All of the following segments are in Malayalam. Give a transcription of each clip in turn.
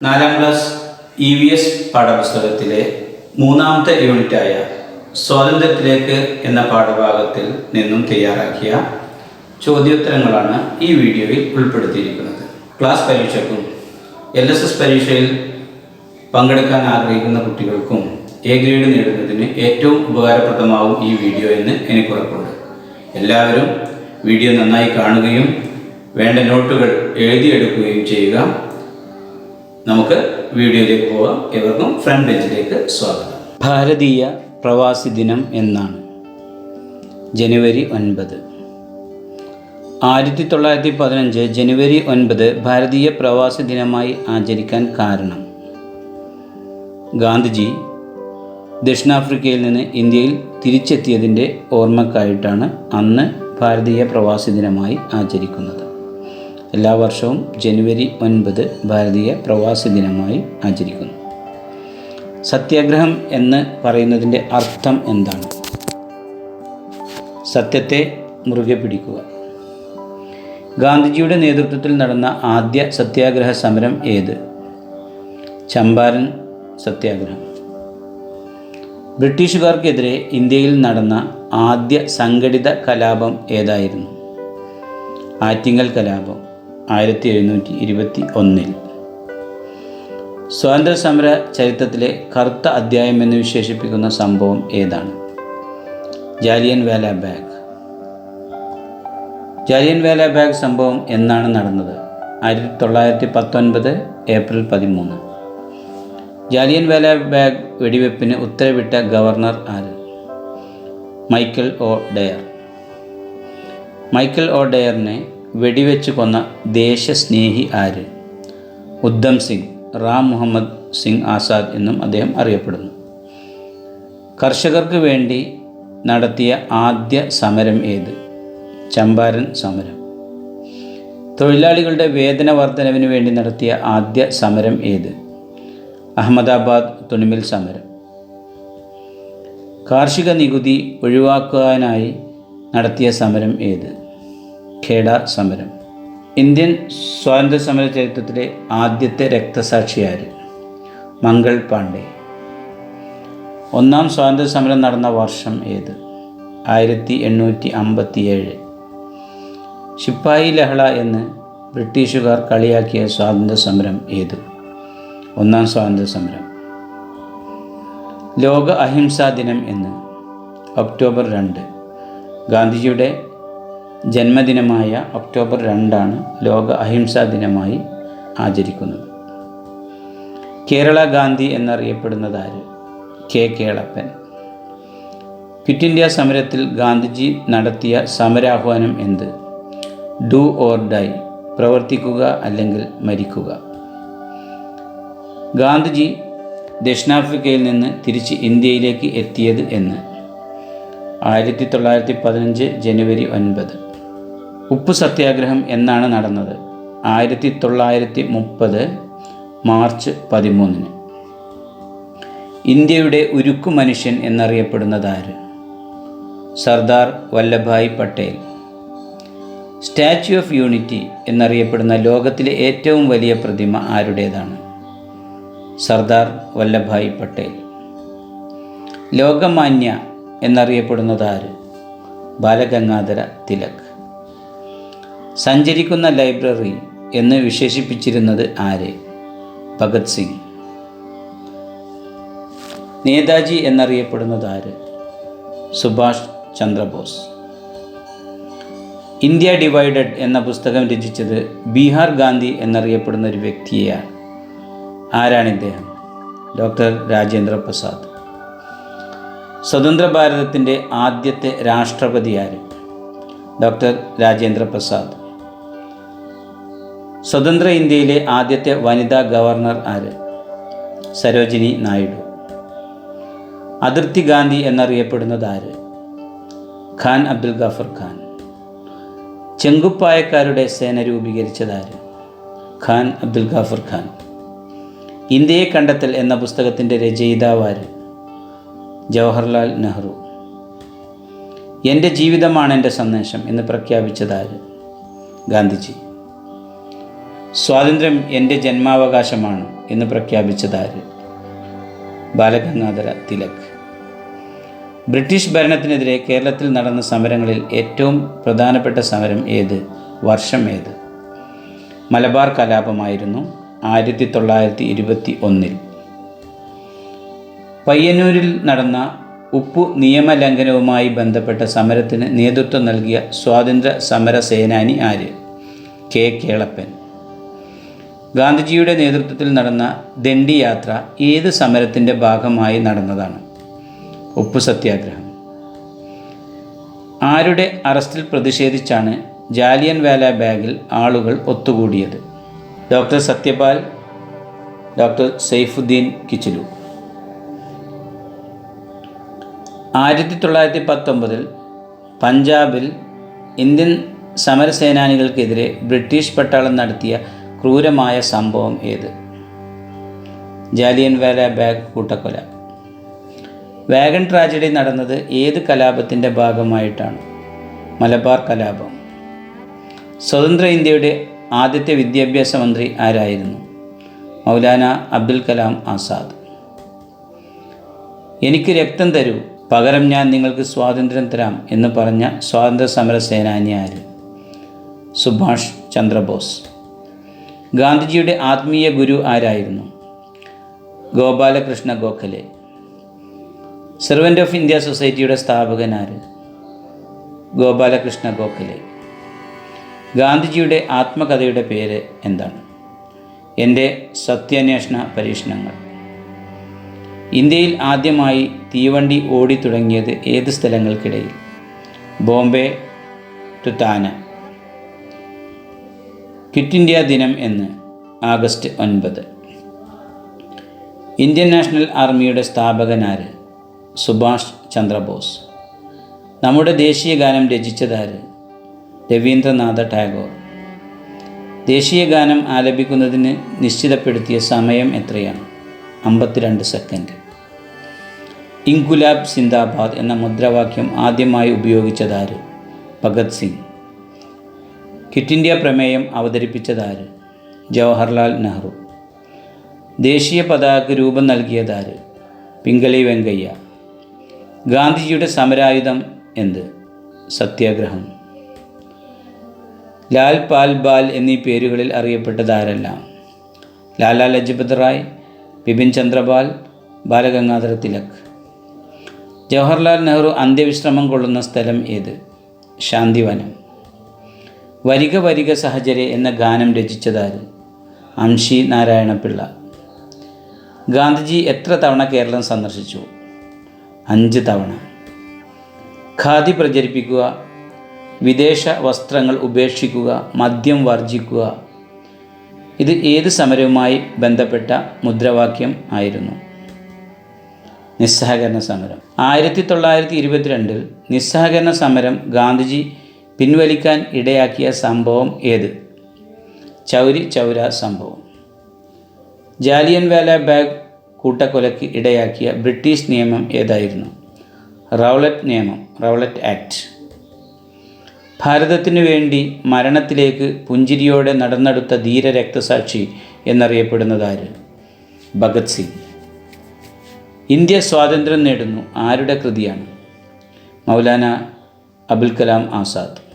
നാലാം ക്ലാസ് ഇ വി എസ് പാഠപുസ്തകത്തിലെ മൂന്നാമത്തെ യൂണിറ്റായ സ്വാതന്ത്ര്യത്തിലേക്ക് എന്ന പാഠഭാഗത്തിൽ നിന്നും തയ്യാറാക്കിയ ചോദ്യോത്തരങ്ങളാണ് ഈ വീഡിയോയിൽ ഉൾപ്പെടുത്തിയിരിക്കുന്നത്. ക്ലാസ് പരീക്ഷയ്ക്കും എൽ എസ് എസ് പരീക്ഷയിൽ പങ്കെടുക്കാൻ ആഗ്രഹിക്കുന്ന കുട്ടികൾക്കും എ ഗ്രേഡ് നേടുന്നതിന് ഏറ്റവും ഉപകാരപ്രദമാവും ഈ വീഡിയോ എന്ന് എനിക്ക് ഉറപ്പുണ്ട് എല്ലാവരും വീഡിയോ നന്നായി കാണുകയും വേണ്ട നോട്ടുകൾ എഴുതിയെടുക്കുകയും ചെയ്യുക. നമുക്ക് വീഡിയോയിലേക്ക് പോകാം എവർക്കും ഫ്രണ്ട് പേജിലേക്ക് സ്വാഗതം. ഭാരതീയ പ്രവാസി ദിനം എന്നാണ്. ജനുവരി ഒൻപത്. ആയിരത്തി തൊള്ളായിരത്തി പതിനഞ്ച് ജനുവരി ഒൻപത് ഭാരതീയ പ്രവാസി ദിനമായി ആചരിക്കാൻ കാരണം. ഗാന്ധിജി ദക്ഷിണാഫ്രിക്കയിൽ നിന്ന് ഇന്ത്യയിൽ തിരിച്ചെത്തിയതിന്റെ ഓർമ്മക്കായിട്ടാണ് അന്ന് ഭാരതീയ പ്രവാസി ദിനമായി ആചരിക്കുന്നത്. എല്ലാ വർഷവും ജനുവരി ഒൻപത് ഭാരതീയ പ്രവാസി ദിനമായി ആചരിക്കുന്നു. സത്യാഗ്രഹം എന്ന് പറയുന്നതിന്റെ അർത്ഥം എന്താണ്? സത്യത്തെ മുറുകെ പിടിക്കുക. ഗാന്ധിജിയുടെ നേതൃത്വത്തിൽ നടന്ന ആദ്യ സത്യാഗ്രഹ സമരം ഏത്? ചമ്പാരൻ സത്യാഗ്രഹം. ബ്രിട്ടീഷുകാർക്കെതിരെ ഇന്ത്യയിൽ നടന്ന ആദ്യ സംഘടിത കലാപം ഏതായിരുന്നു? ആറ്റിങ്ങൽ കലാപം. ആയിരത്തി എഴുന്നൂറ്റി ഇരുപത്തി ഒന്നിൽ സ്വാതന്ത്ര്യ സമര ചരിത്രത്തിലെ കറുത്ത അധ്യായം എന്ന് വിശേഷിപ്പിക്കുന്ന സംഭവം ഏതാണ്? ജാലിയൻ വേല ബാഗ്. ജാലിയൻ വേല ബാഗ് സംഭവം എന്നാണ് നടന്നത്? ആയിരത്തി തൊള്ളായിരത്തി പത്തൊൻപത് ഏപ്രിൽ പതിമൂന്ന്. ജാലിയൻ വേല ബാഗ് വെടിവെപ്പിന് ഉത്തരവിട്ട ഗവർണർ ആര്? Michael O Dwyer. Michael O ഡയറിനെ വെടിവെച്ച് കൊന്ന ദേശസ്നേഹി ആര്? ഉദ്ധം സിംഗ് റാം മുഹമ്മദ് സിംഗ് ആസാദ് എന്നും അദ്ദേഹം അറിയപ്പെടുന്നു. കർഷകർക്ക് വേണ്ടി നടത്തിയ ആദ്യ സമരം ഏത്? ചമ്പാരൻ സമരം. തൊഴിലാളികളുടെ വേതന വർധനവിന് വേണ്ടി നടത്തിയ ആദ്യ സമരം ഏത്? അഹമ്മദാബാദ് തുണിമിൽ സമരം. കാർഷിക നികുതി ഒഴിവാക്കാനായി നടത്തിയ സമരം ഏത്? ഖേഡ സമരം. ഇന്ത്യൻ സ്വാതന്ത്ര്യ സമര ചരിത്രത്തിലെ ആദ്യത്തെ രക്തസാക്ഷിയാര് മംഗൾ പാണ്ഡെ. ഒന്നാം സ്വാതന്ത്ര്യ സമരം നടന്ന വർഷം ഏത്? ആയിരത്തി എണ്ണൂറ്റി അമ്പത്തിയേഴ് ശിപ്പായി ലഹള എന്ന് ബ്രിട്ടീഷുകാർ കളിയാക്കിയ സ്വാതന്ത്ര്യ സമരം ഏത്? ഒന്നാം സ്വാതന്ത്ര്യ സമരം ലോക അഹിംസാ ദിനം എന്ന് ഒക്ടോബർ രണ്ട്. ഗാന്ധിജിയുടെ ജന്മദിനമായ ഒക്ടോബർ രണ്ടാണ് ലോക അഹിംസാ ദിനമായി ആചരിക്കുന്നത്. കേരള ഗാന്ധി എന്നറിയപ്പെടുന്നത് ആര്? കെ കേളപ്പൻ. ക്വിറ്റ് ഇന്ത്യ സമരത്തിൽ ഗാന്ധിജി നടത്തിയ സമരാഹ്വാനം എന്ത്? ഡു ഓർ ഡൈ പ്രവർത്തിക്കുക അല്ലെങ്കിൽ മരിക്കുക. ഗാന്ധിജി ദക്ഷിണാഫ്രിക്കയിൽ നിന്ന് തിരിച്ച് ഇന്ത്യയിലേക്ക് എത്തിയത് എന്ന്. ആയിരത്തി തൊള്ളായിരത്തി പതിനഞ്ച് ജനുവരി ഒൻപത്. ഉപ്പ് സത്യാഗ്രഹം എന്നാണ് നടന്നത്. ആയിരത്തി തൊള്ളായിരത്തി മുപ്പത് മാർച്ച് പതിമൂന്നിന്. ഇന്ത്യയുടെ ഉരുക്കു മനുഷ്യൻ എന്നറിയപ്പെടുന്നത് ആര് Sardar Vallabhbhai Patel. Statue of Unity എന്നറിയപ്പെടുന്ന ലോകത്തിലെ ഏറ്റവും വലിയ പ്രതിമ ആരുടേതാണ്? സർദാർ വല്ലഭായ് പട്ടേൽ. ലോകമാന്യ എന്നറിയപ്പെടുന്നത് ആര് ബാലഗംഗാധര തിലക്. സഞ്ചരിക്കുന്ന ലൈബ്രറി എന്ന് വിശേഷിപ്പിച്ചിരുന്നത് ആര്? ഭഗത് സിംഗ്. നേതാജി എന്നറിയപ്പെടുന്നത് ആര്? സുഭാഷ് ചന്ദ്രബോസ്. ഇന്ത്യ ഡിവൈഡഡ് എന്ന പുസ്തകം രചിച്ചത് ബീഹാർ ഗാന്ധി എന്നറിയപ്പെടുന്ന ഒരു വ്യക്തിയെയാണ്. ആരാണ് ഇദ്ദേഹം? ഡോക്ടർ രാജേന്ദ്ര പ്രസാദ്. സ്വതന്ത്ര ഭാരതത്തിന്റെ ആദ്യത്തെ രാഷ്ട്രപതി ആര്? ഡോക്ടർ രാജേന്ദ്ര പ്രസാദ്. സ്വതന്ത്ര ഇന്ത്യയിലെ ആദ്യത്തെ വനിതാ ഗവർണർ ആര്? സരോജിനി നായിഡു. അതിർത്തി ഗാന്ധി എന്നറിയപ്പെടുന്നത് ആര്? ഖാൻ അബ്ദുൽ ഗാഫർ ഖാൻ. ചെങ്കുപ്പായക്കാരുടെ സേന രൂപീകരിച്ചത് ആര്? ഖാൻ അബ്ദുൽ ഗാഫർ ഖാൻ. ഇന്ത്യയെ കണ്ടെത്തൽ എന്ന പുസ്തകത്തിന്റെ രചയിതാവ് ആര്? ജവഹർലാൽ നെഹ്റു. എന്റെ ജീവിതമാണ് എന്റെ സന്ദേശം എന്ന് പ്രഖ്യാപിച്ചതാര് ഗാന്ധിജി. സ്വാതന്ത്ര്യം എന്റെ ജന്മാവകാശമാണ് എന്ന് പ്രഖ്യാപിച്ചതാര്? ബാലഗംഗാധര തിലക്. ബ്രിട്ടീഷ് ഭരണത്തിനെതിരെ കേരളത്തിൽ നടന്ന സമരങ്ങളിൽ ഏറ്റവും പ്രധാനപ്പെട്ട സമരം ഏത്? വർഷം ഏത്? മലബാർ കലാപമായിരുന്നു ആയിരത്തി തൊള്ളായിരത്തി ഇരുപത്തി ഒന്നിൽ പയ്യന്നൂരിൽ നടന്ന ഉപ്പു നിയമലംഘനവുമായി ബന്ധപ്പെട്ട സമരത്തിന് നേതൃത്വം നൽകിയ സ്വാതന്ത്ര്യ സമര സേനാനി ആര്? കെ. കേളപ്പൻ. ഗാന്ധിജിയുടെ നേതൃത്വത്തിൽ നടന്ന ദണ്ഡി യാത്ര ഏത് സമരത്തിന്റെ ഭാഗമായി നടന്നതാണ്? ഉപ്പു സത്യാഗ്രഹം. ആരുടെ അറസ്റ്റിൽ പ്രതിഷേധിച്ചാണ് ജാലിയൻ വാല ബാഗിൽ ആളുകൾ ഒത്തുകൂടിയത്? Doctor Satyapal doctor Saifuddin Kitchlew. ആയിരത്തി തൊള്ളായിരത്തി പത്തൊമ്പതിൽ പഞ്ചാബിൽ ഇന്ത്യൻ സമരസേനാനികൾക്കെതിരെ ബ്രിട്ടീഷ് പട്ടാളം നടത്തിയ ക്രൂരമായ സംഭവം ഏത്? ജാലിയൻ വാല ബാഗ് കൂട്ടക്കൊല. വാഗൺ ട്രാജഡി നടന്നത് ഏത് കലാപത്തിന്റെ ഭാഗമായിട്ടാണ്? മലബാർ കലാപം. സ്വതന്ത്ര ഇന്ത്യയുടെ ആദ്യത്തെ വിദ്യാഭ്യാസ മന്ത്രി ആരായിരുന്നു? മൗലാന അബ്ദുൽ കലാം ആസാദ്. എനിക്ക് രക്തം തരൂ പകരം ഞാൻ നിങ്ങൾക്ക് സ്വാതന്ത്ര്യം തരാം എന്ന് പറഞ്ഞ സ്വാതന്ത്ര്യ സമര സേനാനി ആര്? സുഭാഷ് ചന്ദ്രബോസ്. ഗാന്ധിജിയുടെ ആത്മീയ ഗുരു ആരായിരുന്നു? Gopalakrishna Gokhale. Servant of India സൊസൈറ്റിയുടെ സ്ഥാപകൻ ആര്? ഗോപാലകൃഷ്ണ ഗോഖലെ. ഗാന്ധിജിയുടെ ആത്മകഥയുടെ പേര് എന്താണ്? എന്റെ സത്യാന്വേഷണ പരീക്ഷണങ്ങൾ. ഇന്ത്യയിൽ ആദ്യമായി തീവണ്ടി ഓടി ഓടിത്തുടങ്ങിയത് ഏത് സ്ഥലങ്ങൾക്കിടയിൽ? Bombay to Thane quit India ദിനം എന്ന് ആഗസ്റ്റ് ഒൻപത്. ഇന്ത്യൻ നാഷണൽ ആർമിയുടെ സ്ഥാപകനാര് സുഭാഷ് ചന്ദ്രബോസ്. നമ്മുടെ ദേശീയ ഗാനം രചിച്ചതാര് രവീന്ദ്രനാഥ ടാഗോർ. ദേശീയ ഗാനം ആലപിക്കുന്നതിന് നിശ്ചിതപ്പെടുത്തിയ സമയം എത്രയാണ്? അമ്പത്തിരണ്ട് സെക്കൻഡ്. ഇൻകുലാബ് സിന്ദാബാദ് എന്ന മുദ്രാവാക്യം ആദ്യമായി ഉപയോഗിച്ചതാര് ഭഗത് സിംഗ്. ക്വിറ്റ് ഇന്ത്യ പ്രമേയം അവതരിപ്പിച്ചതാര്? ജവഹർലാൽ നെഹ്റു. ദേശീയ പതാകക്ക് രൂപം നൽകിയതാര്? പിംഗലി വെങ്കയ്യ. ഗാന്ധിജിയുടെ സമരായുധം എന്ത്? സത്യാഗ്രഹം. ലാൽ പാൽ ബാൽ എന്നീ പേരുകളിൽ അറിയപ്പെട്ടതാരെല്ലാം? ലാലാ ലജ്പത് റായ് ബിപിൻ ചന്ദ്രപാൽ ബാലഗംഗാധര തിലക്. ജവഹർലാൽ നെഹ്റു അന്ത്യവിശ്രമം കൊള്ളുന്ന സ്ഥലം ഏത്? ശാന്തിവനം. വരിക വരിക സഹചര്യ എന്ന ഗാനം രചിച്ചതാര്. അംഷി നാരായണപിള്ള. ഗാന്ധിജി എത്ര തവണ കേരളം സന്ദർശിച്ചു? അഞ്ച് തവണ. ഖാദി പ്രചരിപ്പിക്കുക വിദേശ വസ്ത്രങ്ങൾ ഉപേക്ഷിക്കുക മദ്യം വർജിക്കുക ഇത് ഏത് സമരവുമായി ബന്ധപ്പെട്ട മുദ്രാവാക്യം ആയിരുന്നു? നിസ്സഹകരണ സമരം. ആയിരത്തി തൊള്ളായിരത്തി ഇരുപത്തിരണ്ടിൽ നിസ്സഹകരണ സമരം ഗാന്ധിജി പിൻവലിക്കാൻ ഇടയാക്കിയ സംഭവം ഏത്? ചൗരി ചൗര സംഭവം. ജാലിയൻ വാല ബാഗ് കൂട്ടക്കൊലയ്ക്ക് ഇടയാക്കിയ ബ്രിട്ടീഷ് നിയമം ഏതായിരുന്നു? റൗളറ്റ് നിയമം റൗളറ്റ് ആക്ട്. ഭാരതത്തിനു വേണ്ടി മരണത്തിലേക്ക് പുഞ്ചിരിയോടെ നടന്നെടുത്ത ധീര രക്തസാക്ഷി എന്നറിയപ്പെടുന്നതാര് ഭഗത് സിംഗ്. ഇന്ത്യ സ്വാതന്ത്ര്യം നേടുന്നു ആരുടെ കൃതിയാണ്? മൗലാന അബുൽ കലാം ആസാദ്.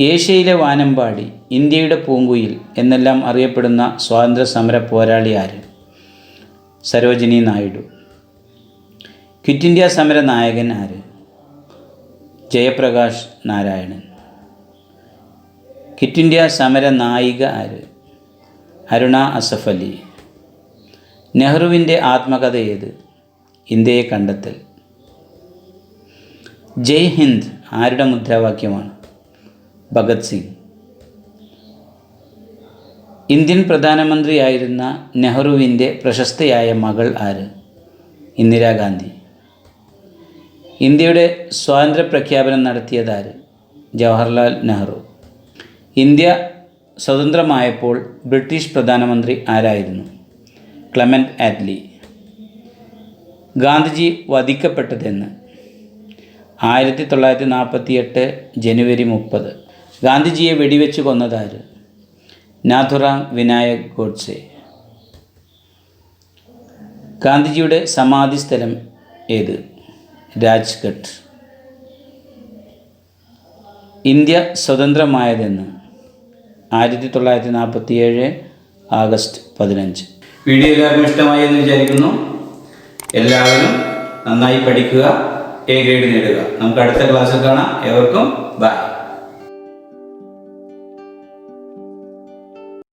ഏഷ്യയിലെ വാനമ്പാടി ഇന്ത്യയുടെ പൂങ്കുയിൽ എന്നെല്ലാം അറിയപ്പെടുന്ന സ്വാതന്ത്ര്യ സമര പോരാളി ആര്? സരോജിനി നായിഡു. ക്വിറ്റ് ഇന്ത്യ സമര നായകൻ ആര്? ജയപ്രകാശ് നാരായണൻ. ക്വിറ്റ് ഇന്ത്യ സമര നായിക ആര്? അരുണ അസഫ് അലി നെഹ്റുവിന്റെ ആത്മകഥ ഏത്? ഇന്ത്യയെ കണ്ടെത്തൽ. ജയ് ഹിന്ദ് ആരുടെ മുദ്രാവാക്യമാണ്? ഭഗത് സിംഗ്. ഇന്ത്യൻ പ്രധാനമന്ത്രിയായിരുന്ന നെഹ്റുവിന്റെ പ്രശസ്തയായ മകൾ ആര്? ഇന്ദിരാഗാന്ധി ഇന്ത്യയുടെ സ്വാതന്ത്ര്യ പ്രഖ്യാപനം നടത്തിയതാര് ജവഹർലാൽ നെഹ്റു. ഇന്ത്യ സ്വതന്ത്രമായപ്പോൾ ബ്രിട്ടീഷ് പ്രധാനമന്ത്രി ആരായിരുന്നു? Clement Attlee. ഗാന്ധിജി വധിക്കപ്പെട്ടതെന്ന്. ആയിരത്തി തൊള്ളായിരത്തി നാൽപ്പത്തി എട്ട് ജനുവരി മുപ്പത്. ഗാന്ധിജിയെ വെടിവെച്ച് കൊന്നതാര്? നാഥുറാം വിനായക് ഗോഡ്സെ. ഗാന്ധിജിയുടെ സമാധി സ്ഥലം ഏത്? രാജ്ഘട്ട്. ഇന്ത്യ സ്വതന്ത്രമായതെന്ന് ആയിരത്തി തൊള്ളായിരത്തി നാൽപ്പത്തി ഏഴ് ആഗസ്റ്റ് പതിനഞ്ച്. വീഡിയോ എല്ലാവർക്കും ഇഷ്ടമായി എന്ന് വിചാരിക്കുന്നു. എല്ലാവരും നന്നായി പഠിക്കുക എ ഗ്രേഡ് നേടുക. നമുക്ക് അടുത്ത ക്ലാസ്സിൽ കാണാം. ഏവർക്കും ബൈ.